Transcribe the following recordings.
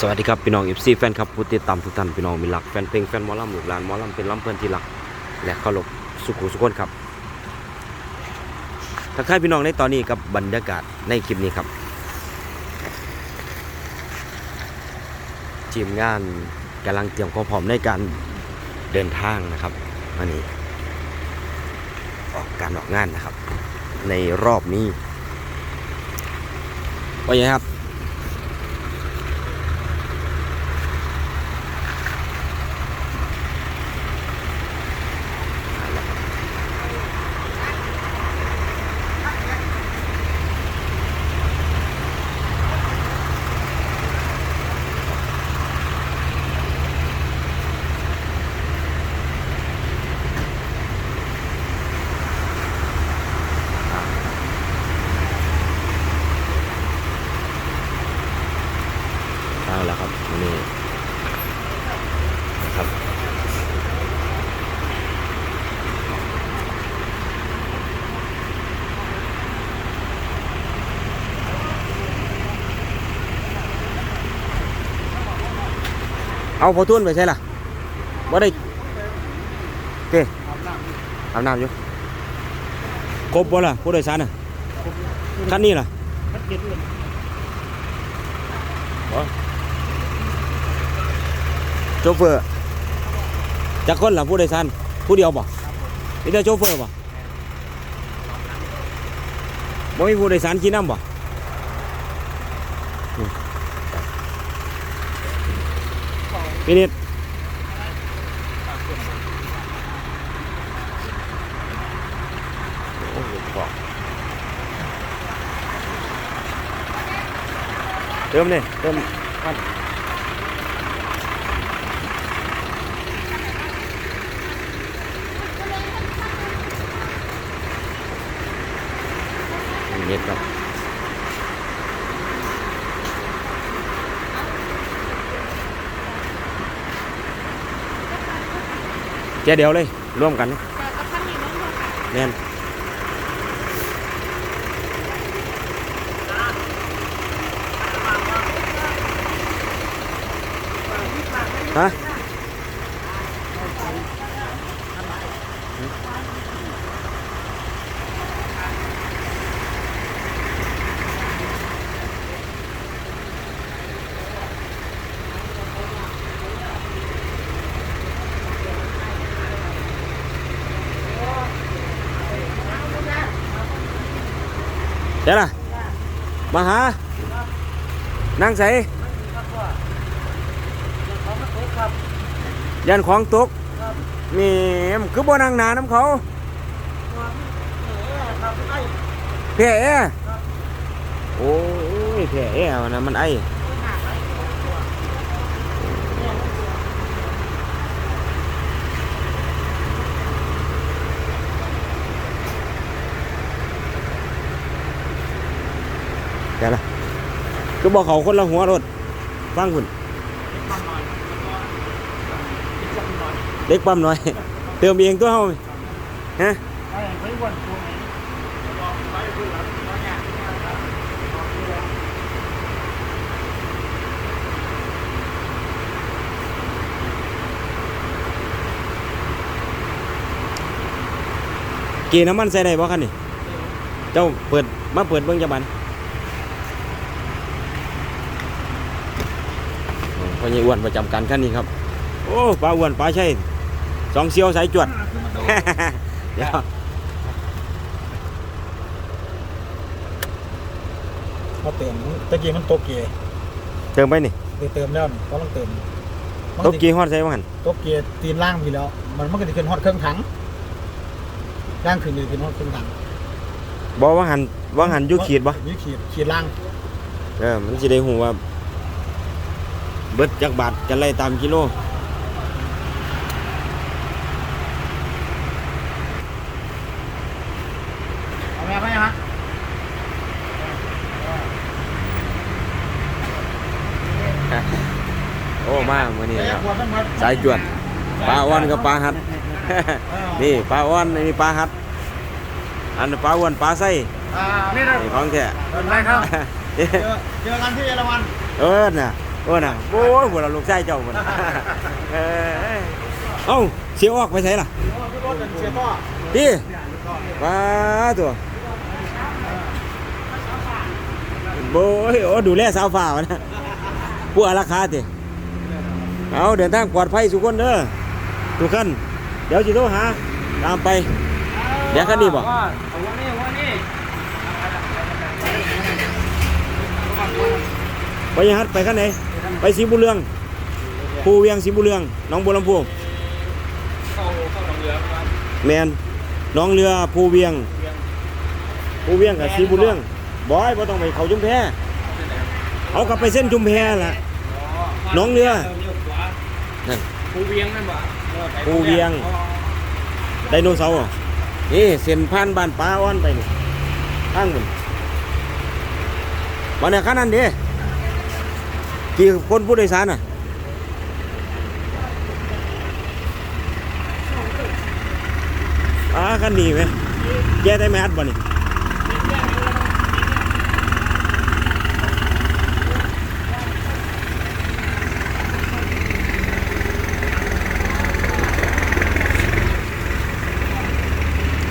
สวัสดีครับพี่น้องเอฟซีแฟนครับผู้ติดตามทุกท่านพี่น้องมีหลักแฟนเพลงแฟนมอลำลูกหลานมอลำเป็นล้ำเพื่อนที่รักและเคารพสุขุสุขคนครับทักทายพี่น้องในตอนนี้กับบรรยากาศในคลิปนี้ครับทีมงานกำลังเตรียมความพร้อมในการเดินทางนะครับอันนี้ออกการออกงานนะครับ ในรอบนี้ว่าไงครับ เอาละครับวันนี้นะครับ เอาพอทุ่นไปใช่ล่ะว่าได้เก้อาบน้ำอยู่ครบบ่ล่ะผู้โดยสารน่ะ พี่นิดโอ้โหบอกเติมเนี่ยเติมครับ เน็ตครับ แค่เดียวเลย ร่วมกันแน่นฮะ เดี๋ยวล่ะ มาหา นั่งใส่ยันของตกนี่มันคือบ่นั่งนาน้ำเขาแผลโอ้ยเพียแอมันนะมันไอ เดี๋ยวล่ะคือบอกเขาคนละหัวรถฟังคุณเล็กปั๊มหน่อย เติมเองตัวเฮาฮะกี่น้ำมันใส่ได้บ่คันนี่ เจ้าเปิดมาเปิดเบิ่งจับันโอ้ พ่อใหญ่อ้วนประจำการคันนี้ครับ โอ้ปลาอ้วนปลาใช่สองเซียวสายจวดเดี๋ยวเขาเติมตะกี้มันตกเกียร์เติมไปนี่ไปเติมแล้วนี่ก็ต้องเติมมันตกกี่ฮอดใส่บ่หันตกเกียร์ตีนล่างพี่แล้ว มันมันก็จะขึ้นฮอดเครื่องถังล่างขึ้นเลยขึ้นฮอดเครื่องถังบ่ว่าหันว่าหันอยู่ขีดบ่อยู่ขีดขีดล่างเออมันสิได้ฮู้ว่า เบิดจักบาทจะไล่ตามกิโลเอาแม่ไปฮะโอ้มามื้อนี้ครับสายจวดปลาอ้วนกับปลาหัด นี่ปลาอ้วนนี่ปลาหัด อันนนปลาอ้วนปลาไส้อ่านี่นะนี่ของแท้เดินไปครับเจอเจอกันที่เยอรมันเออน่ะไป โอ้น่ะโอ้ยพวกเราลูกชายเจ้าพุ่นน่ะเออเอ้าเสียออกไปใส่ล่ะรถเสียท่อดิมาตัวโบยโอ้ดูแลสาวฝ่าวะนะผู้อาราคาติเอาเดินทางปลอดภัยสุกคนเด้อทุกคนเดี๋ยวจิโทรหาตามไปเดี๋ยวคันนี้บ่ว่าวันนี้วันนี้ไปยังฮัดไปขั้นไหน ไปสีบุญเรืองภูเวียงสีบุญเรืองหน้องบัวลำพูเข้าเข้าหนองเรือครับแมนหน้องเรือภูเวียงภูเวียงกับสีบุญเรืองบอยบ่ต้องไปเขาจุมแพเอากลับไปเส้นจุมแพล่ะหนองเรือนั่นภูเวียงนั่นบ่ภูเวียงไดโนเสาร์อะนี่เส้นผ่านบ้านป้าอ้อนไปนี่ทางมันวันนี้คันนั้นเด้ กี่คนผู้โดยสารน่ะอาคันนี้ไหมแย่ได้ไหมอัดบ่นี่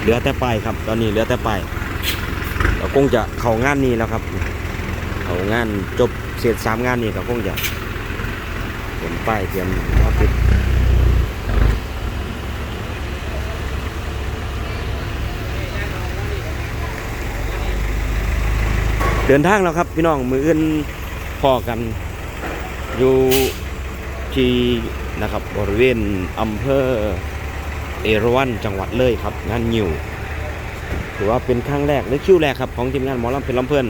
เหลือแต่ไปครับ ตอนนี้เหลือแต่ไปเราคงจะเข้างานนี้แล้วครับ เขางานจบเสร็จสามงานนี้ก็คงจะเตรียมป้ายเตรียมออฟฟิศเดินทางแล้วครับ พี่น้องมืออื่นพอกันอยู่ที่นะครับบริเวณอำเภอเอราวัณจังหวัดเลยครับงานยิวถือว่าเป็นครั้งแรกหรือคิวแรกครับของทีมงานหมอลำเป็นลำเพลิน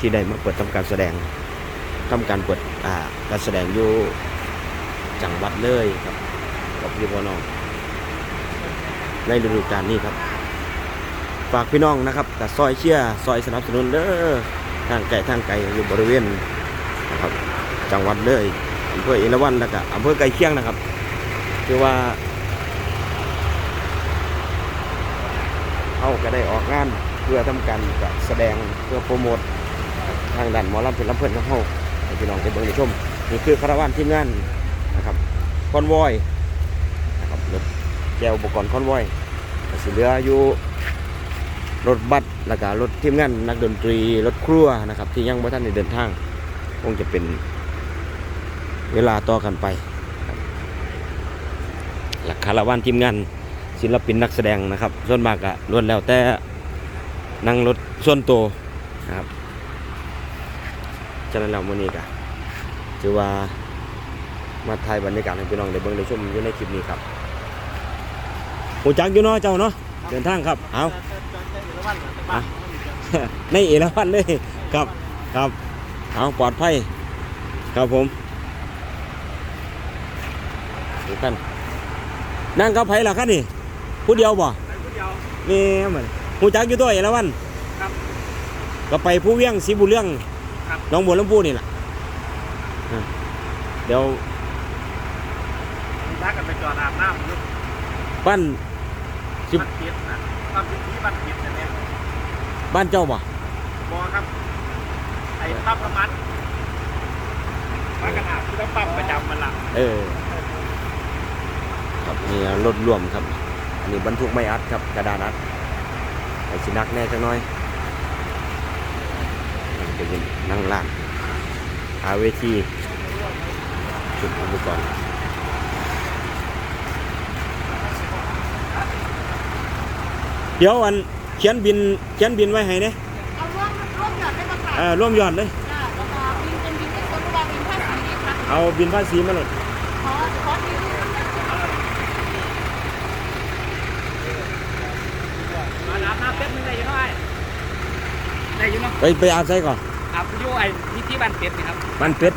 ที่ได้มาเปิดทำการแสดงทำการเปิดอ่าการแสดงอยู่จังหวัดเลยครับกับพี่พ่อน้องในฤดูกาลนี้ครับ ฝากพี่น้องนะครับกับซอยเชียร์ซอยสนับสนุนเด้อทางไก่ทางไก่อยู่บริเวณนะครับจังหวัดเลยอำเภอเอราวัณแล้วก็อำเภอไก่เคียงนะครับคือว่าเขาก็ได้ออกงานเพื่อทำการแสดงเพื่อโปรโมทางด้านหมอลำเป็นลำเพื่อนของเขาให้พี่น้องได้เบิ่งได้ชมนี่คือคาราวานทีมงานนะครับคอนวอยนะครับรถแก้วอุปกรณ์คอนวอยสิเหลืออยู่รถบัสแล้วก็รถทีมงานนักดนตรีรถครัวนะครับ ที่ยังไม่ทันได้เดินทาง คงจะเป็นเวลาต่อกันไปหลักคาราวานทีมงานศิลปินนักแสดงนะครับ ส่วนมากก็ล้วนแล้วแต่นั่งรถส่วนตัวนะครับ ฉะนั้นแล้วมื้อนี้ก็ถือว่ามาถ่ายบรรยากาศให้พี่น้องได้เบิ่งได้ชมอยู่ในคลิปนี้ครับหูจักอยู่เนาะเจ้าเนาะเดินทางครับเอาอะในเอราวัณเลยครับครับเอาปลอดภัยครับผมดูกันนั่งกับไผล่ะครับนี่ผู้เดียวบ่นี่เหมือนหูจักอยู่ตัวเอราวัณครับก็ไปผู้เวียงสีบุญเรื่องครับห น้องบัวลำพูนี่แหละอะเดี๋ยวรักกันไปจอดอาบน้ำอยู่บ้านสิบบ้านปิดนะบ้านปิดที่บ้านปิดนะเนี่ยบ้านเจ้าบ่บอครับไอ้ปั๊มน้ำมันมากระดาษที่ต้องปั๊มประจำมันละเออครับนี่รถรวมครับ อันนี้บรรทุกไม่อัดครับกระดานอัดไอ้สินักแน่จังน้อยนี่ จะเป็นนั่งล่างอาเวทีชุดอุปกรณ์เดี๋ยวอันเขียนบินเขียนบินไว้ให้เนี่ยเอาร่วมร่วมหยอดได้มาค่ะเออร่วมยอดเลยจ้าแล้วก็บินเป็นบินเป็นคนระวังบินภาษีดีค่ะเอาบินภาษีมาเลยขอขอบินมาอาบน้ำเป็ดมึงได้ยังไงได้อยังเนาะไปไปอาบใส่ก่อน อาบอยู่ไอ้ที่ที่บ้านเป็ดนี่ครับบ้านเป็ด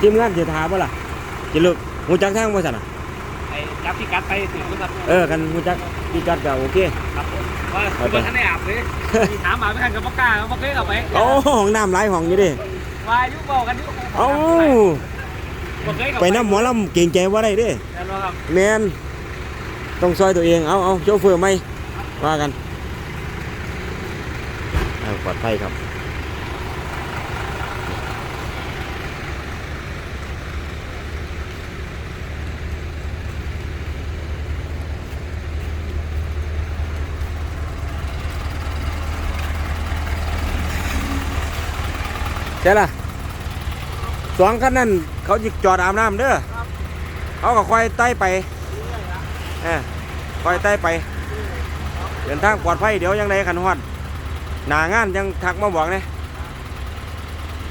ทีมงานเสียถามว่าล่ะจิลึกหูจักทางบ่สั่นน่ะไอ้จับที่กัดไปถึงครับเออกันหูจักพี่จัดก็โอเคครับผมว่าคือบ่ทันได้อาบเลยมีถามอาบไม่ทันกับปากกล้าเขาบ่เคยเอาไปโอ้ห้องน้ำหลายห้องอยู่เดิวายุบอกกันอยู่เอ้าบ่เคยเข้าไปน้ำหมอลำเก่งใจว่าได้เด้แล้วเนาะครับแมนต้องซอยตัวเองเอาเอาโชเฟอร์ไหมว่ากันเอา ปลอดภัยครับใช่ล่ะสองคันนั้นเขาจิกจอดอาบน้ำเด้อเขาก็คอยไต่ไปเออคอยไต่ไป เดินทางปลอดภัยเดี๋ยวยังไงขันหอน หนางานยังทักมาบอกเลย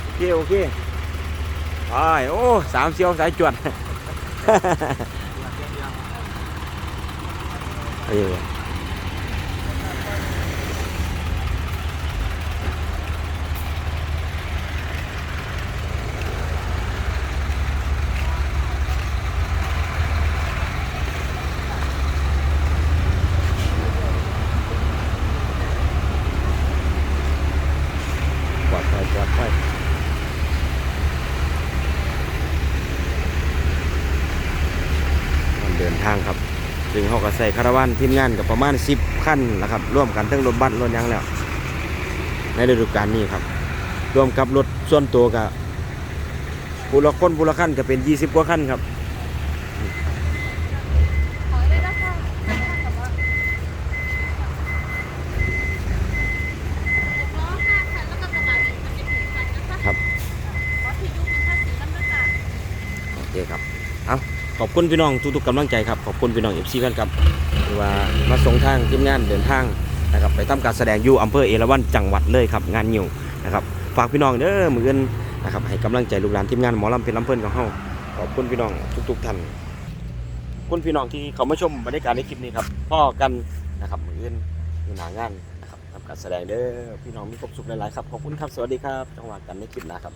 โอเคโอเคไปโอ้สามเสียวสายจวด เออปลอดภัยปลอดภัยการเดินทางครับ ซึ่งเขา ก็ใส่คาราวานทีมงานกับประมาณ 10ขั้นนะครับร่วมกันทั้งรถบัสรถยังแล้ว ในฤดูกาลนี้ครับรวมกับรถส่วนตัวกับบุรคนบุรุษขั้นก็เป็น 20 กว่าขั้นครับ ขอเลยนะคะแต่ว่าล้อห้าคันแล้วก็กระบะอีกมันจะถึงคันนะคะ ครับ ขอที่ดูเป็นภาษีน้ำมันจ้ะ โอเคครับ เอา ขอบคุณพี่น้องทุกๆกำลังใจครับขอบคุณพี่น้องเอฟซีกันครับที่ว่ามาส่งทางทีมงานเดินทางนะครับไปทำการแสดงอยู่อำเภอเอราวัณจังหวัดเลยครับงานยิวนะครับฝากพี่น้องเด้อมือเงินนะครับให้กำลังใจลูกหลานทีมงานหมอลำเป็นลำเพลินของเฮาขอบคุณพี่น้องทุก ๆท่านคุณพี่น้องที่เขามาชมบรรยากาศในคลิปนี้ครับพ่อกันนะครับมือเงินมือหนางานนะครับทำการแสดงเด้อพี่น้องมีความสุขหลายๆครับขอบคุณครับสวัสดีครับจังหวะกันในคลิปนะครับ